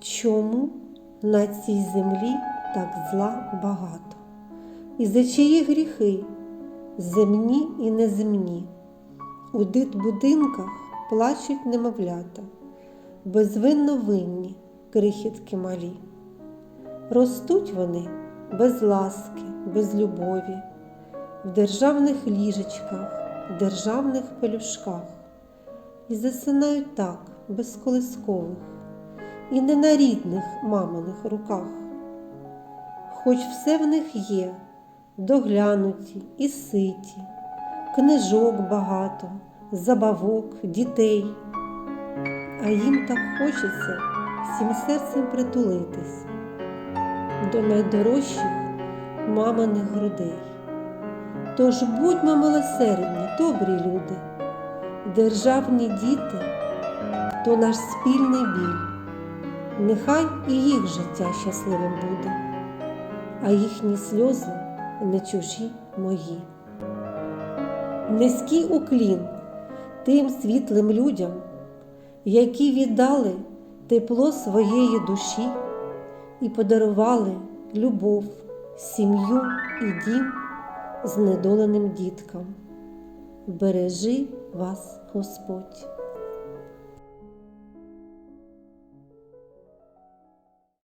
Чому на цій землі так зла багато? І за чиї гріхи, земні і неземні? У дитбудинках плачуть немовлята, безвинно винні крихітки малі. Ростуть вони без ласки, без любові, в державних ліжечках, в державних пелюшках, і засинають так, без колискових, і не на рідних маминих руках. Хоч все в них є, доглянуті і ситі, книжок багато, забавок, дітей, а їм так хочеться всім серцем притулитись до найдорожчих маминих грудей. Тож будьмо милосердні, добрі люди, державні діти то наш спільний біль. Нехай і їх життя щасливим буде, а їхні сльози не чужі мої. Низький уклін тим світлим людям, які віддали тепло своєї душі і подарували любов, сім'ю і дім знедоленим діткам. Бережи вас Господь!